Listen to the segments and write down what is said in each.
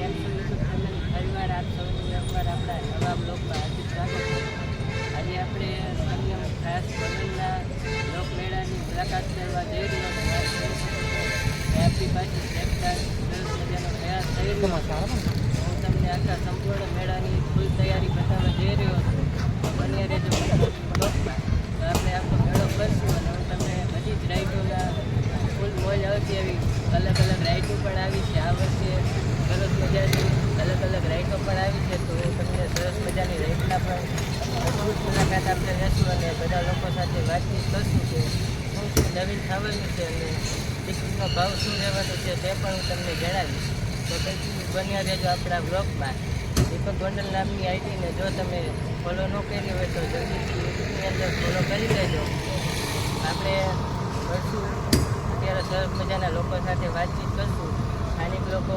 Channel આપ સૌનું એકવાર આપણા નવા બ્લોગમાં હાર્દિક આજે આપણે લોકમેળાની મુલાકાત કરવા જઈ રહ્યો છું આપણી તૈયાર થઈ રહ્યો હું તમને આખા સંપૂર્ણ મેળાની ફૂલ તૈયારી બતાવવા જઈ રહ્યો છું બન્યા રહેજો બ્લોગમાં તો આપણે આખો મેળો કરશું અને હું તમને બધી જ રાઈડોના ફૂલ મોજ આવતી એવી અલગ અલગ રાઈડો પણ આવી છે આ વર્ષે સરસ મજાની અલગ અલગ રાઈડો પણ આવી છે તો હું તમને સરસ મજાની રાઈડના પણ અદ્ભુત મુલાકાત આપણે લેશું અને બધા લોકો સાથે વાતચીત કરશું કે શું શું નવીન થવાનું છે અને ટિકિટનો ભાવ શું રહેવાનો છે તે પણ હું તમને જણાવીશ. તો કંઈ બન્યા રહેજો આપણા બ્લોગમાં દીપક ગોંડલ નામની આઈડીને જો તમે ફોલો ન કરી હોય તો જલ્દીથી યુટ્યુબની અંદર ફોલો કરી લેજો. આપણે કરશું અત્યારે સરસ મજાના લોકો સાથે વાતચીત કરશું. સ્થાનિક લોકો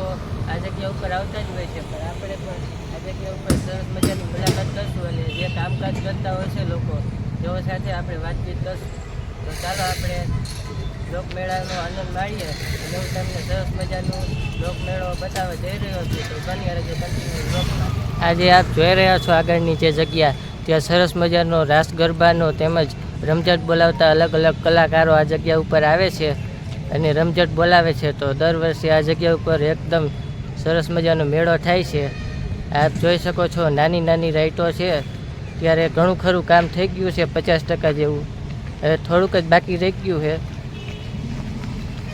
આ જગ્યા ઉપર આવતા જ હોય છે, પણ આપણે પણ આ જગ્યા ઉપર સરસ મજાની મુલાકાત કરશું અને જે કામકાજ કરતા હોય છે લોકો તેઓ સાથે આપણે વાતચીત કરશું. તો ચાલો આપણે લોકમેળાનો આનંદ માણીએ. અને હું તમને સરસ મજાનો લોકમેળો બતાવવા જઈ રહ્યો છું. તો બની રહેજો કન્ટિન્યુ લોકમાં આજે આપ જોઈ રહ્યા છો આગળની જે જગ્યા. ત્યાં સરસ મજાનો રાસ ગરબાનો તેમજ રમઝટ બોલાવતા અલગ અલગ કલાકારો આ જગ્યા ઉપર આવે છે અને રમઝટ બોલાવે છે. તો દર વર્ષે આ જગ્યા ઉપર એકદમ સરસ મજાનો મેળો થાય છે. આપ જોઈ શકો છો નાની નાની રાઇટો છે. ત્યારે ઘણું ખરું કામ થઈ ગયું છે પચાસ ટકા જેવું. હવે થોડુંક જ બાકી રહી ગયું છે.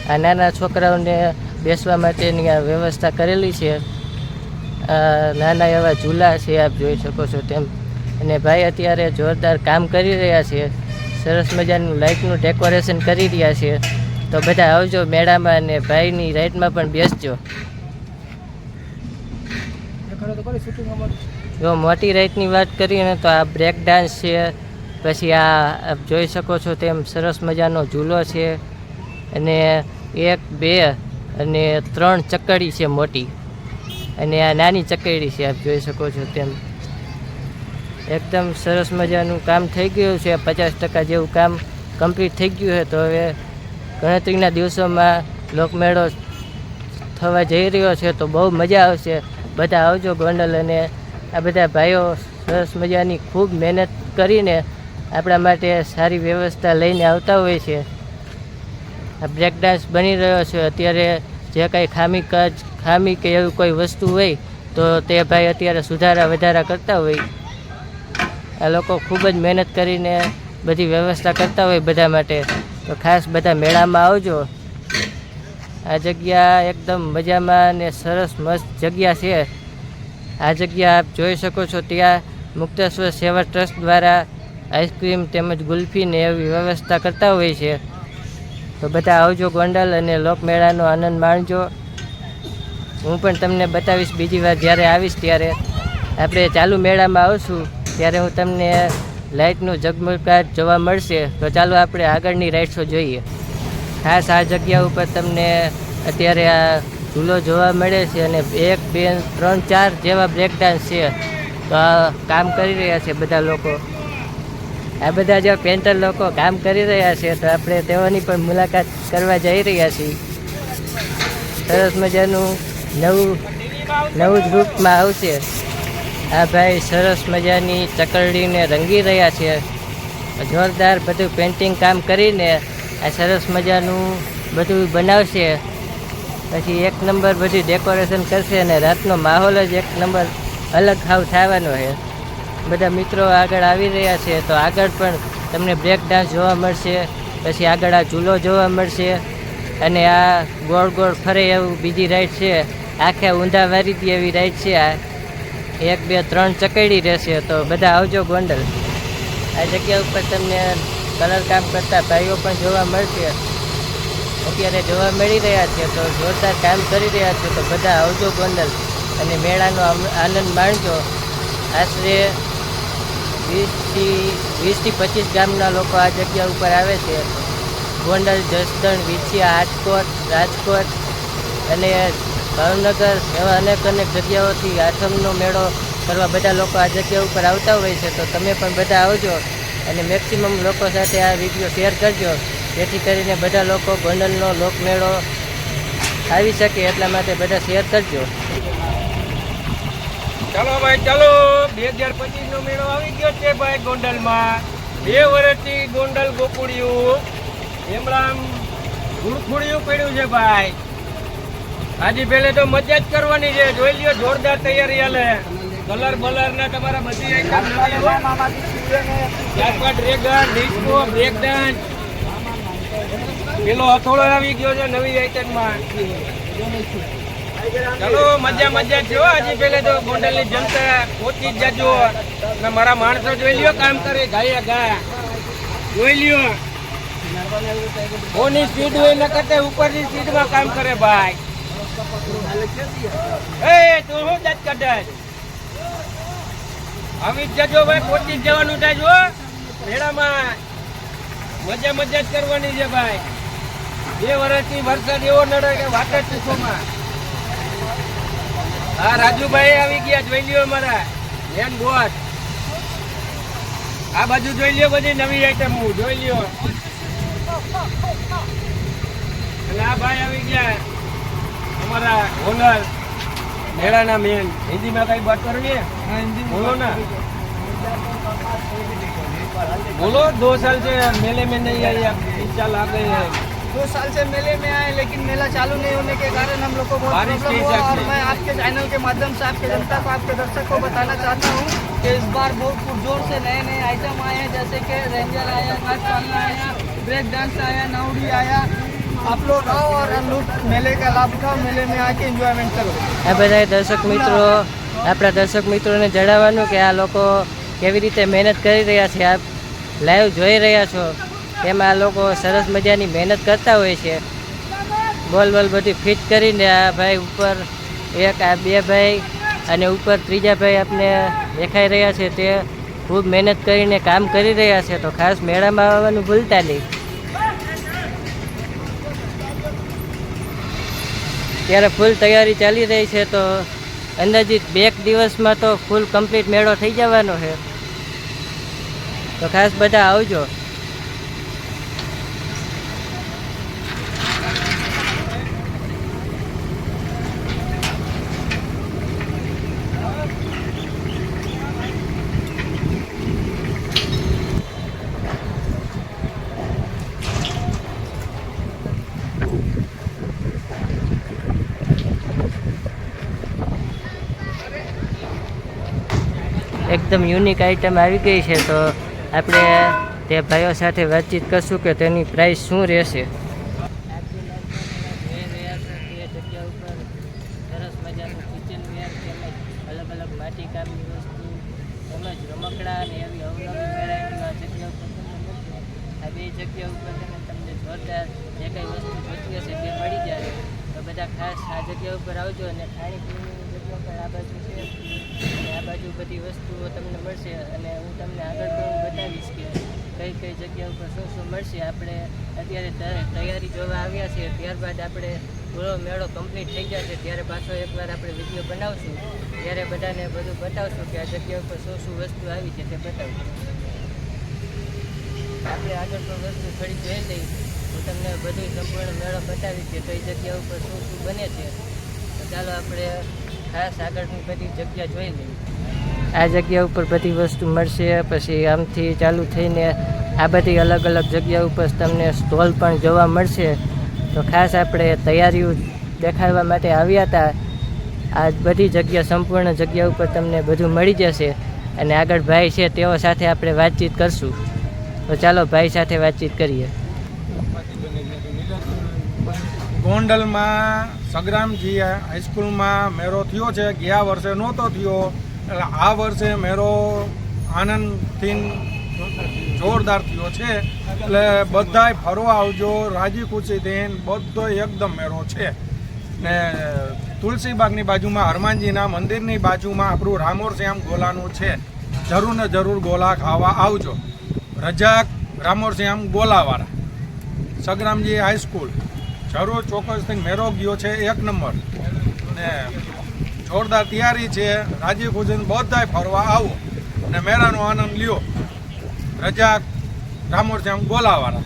આ નાના છોકરાઓને બેસવા માટેની આ વ્યવસ્થા કરેલી છે. નાના એવા ઝૂલા છે, આપ જોઈ શકો છો તેમ. અને ભાઈ અત્યારે જોરદાર કામ કરી રહ્યા છે. સરસ મજાનું લાઇટનું ડેકોરેશન કરી રહ્યા છે. તો બધા આવજો મેળામાં અને ભાઈની રાઈડમાં પણ બેસજો. જો મોટી રાઈટની વાત કરીએ ને તો આ બ્રેક ડાન્સ છે, પછી આ જોઈ શકો છો તેમ સરસ મજાનો ઝૂલો છે અને એક, બે અને ત્રણ ચકડી છે મોટી અને આ નાની ચકડી છે, આપ જોઈ શકો છો તેમ. એકદમ સરસ મજાનું કામ થઈ ગયું છે, પચાસ ટકા જેવું કામ કમ્પ્લીટ થઈ ગયું છે, તો હવે ગણતરીના દિવસોમાં લોકમેળો થવા જઈ રહ્યો છે, તો બહુ મજા આવશે. બધા આવજો ગોંડલ અને આ બધા ભાઈઓ સરસ મજાની ખૂબ મહેનત કરીને આપણા માટે સારી વ્યવસ્થા લઈને આવતા હોય છે. આ બ્રેક ડાન્સ બની રહ્યો છે. અત્યારે જે કાંઈ ખામી કાજ, ખામી કે એવું કોઈ વસ્તુ હોય, તો તે ભાઈ અત્યારે સુધારા વધારા કરતા હોય. આ લોકો ખૂબ જ મહેનત કરીને બધી વ્યવસ્થા કરતા હોય બધા માટે. તો ખાસ બધા મેળામાં આવજો. આ જગ્યા એકદમ મજામાં અને સરસ મસ્ત જગ્યા છે. આ જગ્યા આપ જોઈ શકો છો ત્યાં મુક્તેશ્વર સેવા ટ્રસ્ટ દ્વારા આઈસ્ક્રીમ તેમજ ગુલ્ફીને એવી વ્યવસ્થા કરતા હોય છે. તો બધા આવજો ગોંડલ અને લોકમેળાનો આનંદ માણજો. હું પણ તમને બતાવીશ બીજી વાર જ્યારે આવીશ ત્યારે. આપણે ચાલુ મેળામાં આવશું ત્યારે હું તમને લાઇટનું ઝગમગાટ જોવા મળશે. તો ચાલો આપણે આગળની રાઇડ્સો જોઈએ. ખાસ આ જગ્યા ઉપર તમને અત્યારે આ ઝૂલો જોવા મળે છે અને એક, બે, ત્રણ, ચાર જેવા બ્રેક ડાન્સ છે. તો કામ કરી રહ્યા છે બધા લોકો. આ બધા જે પેન્ટર લોકો કામ કરી રહ્યા છે, તો આપણે તેઓની પણ મુલાકાત કરવા જઈ રહ્યા છીએ. સરસ મજાનું નવું નવું જ રૂપમાં આવશે. આ ભાઈ સરસ મજાની ચકરડીને રંગી રહ્યા છે. જોરદાર બધું પેન્ટિંગ કામ કરીને આ સરસ મજાનું બધું બનાવશે. પછી એક નંબર બધી ડેકોરેશન કરશે અને રાતનો માહોલ જ એક નંબર અલગ હાવ થવાનો છે. બધા મિત્રો આગળ આવી રહ્યા છે તો આગળ પણ તમને બ્રેક ડાન્સ જોવા મળશે, પછી આગળ આ ઝૂલો જોવા મળશે અને આ ગોળ ગોળ ફરે એવું બીજી રાઈડ છે. આખે ઊંધા વારીતી એવી રાઈડ છે. આ એક બે ત્રણ ચકડી રહેશે તો બધા આવજો ગોંડલ. આ જગ્યા ઉપર તમને કલર કામ કરતા ભાઈઓ પણ જોવા મળશે. અત્યારે જોવા મળી રહ્યા છે તો જોરદાર કામ કરી રહ્યા છે તો બધા આવજો ગોંડલ અને મેળાનો આનંદ માણજો. આશરે વીસથી વીસથી પચીસ ગામના લોકો આ જગ્યા ઉપર આવે છે. ગોંડલ, જસદણ, વિછિયા હાજકોટ રાજકોટ અને ભાવનગર એવા અનેક અનેક જગ્યાઓથી આઠમનો મેળો કરવા બધા લોકો આ જગ્યા ઉપર આવતા હોય છે તો તમે પણ બધા આવજો અને મેક્સિમમ લોકો સાથે આ વીડિયો શેર કરજો. જેથી કરીને બધા લોકો ગોંડલનો લોકમેળો આવી શકે એટલા માટે બધા શેર કરજો. ચાલો ભાઈ ચાલો. બે હજાર પચીસ નો મેળો આવી ગયો છે ભાઈ ગોંડલમાં. બે વર્ષથી ગોંડલ ગોકુડિયું એમણામ ગુડખુડિયું પડ્યું છે ભાઈ. આજે પેલે તો મજા જ કરવાની છે. જોઈ લ્યો જોરદાર તૈયારી હાલે. કલર બલર ના તમારા બધી item dragon disco break dance પેલો હથોડો આવી ગયો છે, નવી આઈટમમાં ચાલો, મજા મજા થયો આજે પેલે તો ગોંડલની જનતા પહોંચી જ જાજો. ને મારા માણસો જોઈ લ્યો કામ કરે, ગાયા ગા જોઈ લ્યો. કોની સ્પીડ હોય ન કરતે, ઉપરની સ્પીડમાં કામ કરે ભાઈ. એ, તું શું જજ કરે આવી જ જજો ભાઈ, પહોંચી જ જવાનું થાય જો મેળામાં મજા મજા જ કરવાની છે ભાઈ. બે વર્ષથી વરસાદ એવો નડે કે વાત જ પૂછોમાં હા રાજુભાઈ આવી ગયા જોઈ લ્યો અમારા. મેન બોસ આ બાજુ જોઈ લ્યો બધી નવી આઈટમ જોઈ લ્યો. અને આ ભાઈ આવી ગયા અમારા ઓનર મેળાના મેન હિન્દીમાં કઈ વાત કરવી બોલો ના. बोलो दो साल से मेले में नहीं आई आप तीन साल आ गए हैं दो साल से मेले में आए लेकिन मेला चालू नहीं होने के कारण हम लोग को बहुत बारिश प्रॉब्लम के हुआ हिसाब और से। मैं आपके चैनल के माध्यम से आपके जनता को आपके दर्शक को बताना चाहता हूँ कि इस बार बहुत पुरजोर से नए नए आइटम आए हैं जैसे कि रेंजर आया घाट पालना आया ब्रेक डांस आया नाउडी आया आप लोग आओ और लूट मेले का लाभ उठाओ मेले में आके एंजॉयमेंट करो આ બધા દર્શક મિત્રો આપણા દર્શક મિત્રોને જણાવવાનું કે આ લોકો કેવી રીતે મહેનત કરી રહ્યા છે, આપ લાઈવ જોઈ રહ્યા છો. તેમાં લોકો સરસ મજાની મહેનત કરતા હોય છે. બોલ બોલ, બધી ફિટ કરીને આ ભાઈ ઉપર એક, આ બે ભાઈ અને ઉપર ત્રીજા ભાઈ આપને દેખાઈ રહ્યા છે, તે ખૂબ મહેનત કરીને કામ કરી રહ્યા છે, તો ખાસ મેળામાં આવવાનું ભૂલતા નહીં. ત્યારે ફૂલ તૈયારી ચાલી રહી છે, તો અંદાજિત બે દિવસમાં તો ફૂલ કમ્પ્લીટ મેળો થઈ જવાનો છે. તો ખાસ બધા આવજો. એકદમ યુનિક આઇટમ આવી ગઈ છે તો આપણે તે ભાઈઓ સાથે વાતચીત કરશું કે તેની પ્રાઇસ શું રહેશે. અલગ અલગ માટીકામની વસ્તુ, તેમજ રમકડા અને એવી અવનવી વેરાયટીઓ આ જગ્યા ઉપર તમને આ બે જગ્યા ઉપર તમે તમને જોરદાર જે કંઈ વસ્તુ જોઈતી હશે તે મળી જાય. તો બધા ખાસ આ જગ્યા ઉપર આવજો અને ખાણીપીણીની જગ્યા પણ આ બાજુ છે. આ બાજુ બધી વસ્તુઓ તમને મળશે અને હું તમને આગળ પણ બતાવીશ કે કઈ કઈ જગ્યા ઉપર શું શું મળશે. આપણે અત્યારે તૈયારી જોવા આવ્યા છીએ, ત્યારબાદ આપણે પૂરો મેળો કમ્પ્લીટ થઈ જશે. ત્યારે પાછો એકવાર આપણે વીડિયો બનાવશું. ત્યારે બધાને બધું બતાવશું કે આ જગ્યા ઉપર શું શું વસ્તુ આવી છે તે બતાવશું. આપણે આગળ પણ વસ્તુ થોડી જોઈ લઈ હું તમને બધું સંપૂર્ણ મેળો બતાવીશ કે કઈ જગ્યા ઉપર શું શું બને છે. ચાલો આપણે ખાસ આગળની બધી જગ્યા જોઈ લઈએ. આ જગ્યા ઉપર બધી વસ્તુ મળશે, પછી આમથી ચાલુ થઈને આ બધી અલગ અલગ જગ્યા ઉપર તમને સ્ટોલ પણ જોવા મળશે. તો ખાસ આપણે તૈયારીઓ દેખાડવા માટે આવ્યા હતા. આ બધી જગ્યા, સંપૂર્ણ જગ્યા ઉપર તમને બધું મળી જશે અને આગળ ભાઈ છે તેઓ સાથે આપણે વાતચીત કરશું. તો ચાલો ભાઈ સાથે વાતચીત કરીએ. ગોંડલમાં સંગ્રામજી હાઈસ્કૂલમાં મેળો થયો છે. ગયા વર્ષે નહોતો થયો. એટલે આ વર્ષે મેળો આનંદથી જોરદાર થયો છે. એટલે બધાય ફરવા આવજો. રાજી ખુશીથી બધો એકદમ મેળો છે. ને તુલસીબાગની બાજુમાં હનુમાનજીના મંદિરની બાજુમાં આપણું રામોર શ્યામ ગોલાનું છે. જરૂર ને જરૂર ગોલા ખાવા આવજો. રજાક રામોર શ્યામ ગોલાવાળા. સગરામજી હાઈસ્કૂલ જરૂર ચોક્કસથી મેળો ગયો છે, એક નંબર. ને જોરદાર તૈયારી છે, રાજીવ ખુશી બધા ફરવા આવો. અને મેળાનો આનંદ લ્યો. રજા રામોરજામ બોલાવાના.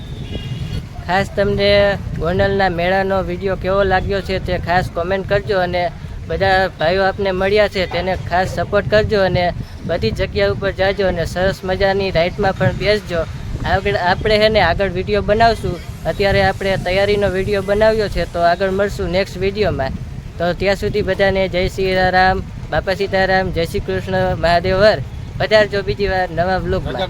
ખાસ તમને ગોંડલના મેળાનો વીડિયો કેવો લાગ્યો છે તે ખાસ કોમેન્ટ કરજો અને બધા ભાઈઓ આપને મળ્યા છે તેને ખાસ સપોર્ટ કરજો અને બધી જગ્યા ઉપર જાજો અને સરસ મજાની રાઇડમાં પણ બેસજો. આગળ આપણે હે ને આગળ વીડિયો બનાવશું. અત્યારે આપણે તૈયારીનો વીડિયો બનાવ્યો છે, તો આગળ મળશું નેક્સ્ટ વિડીયોમાં તો ત્યાં સુધી બધાને જય શ્રી રામ બાપા સીતારામ, જય શ્રી કૃષ્ણ, મહાદેવ વર. પધારજો બીજી વાર નવા બ્લોગમાં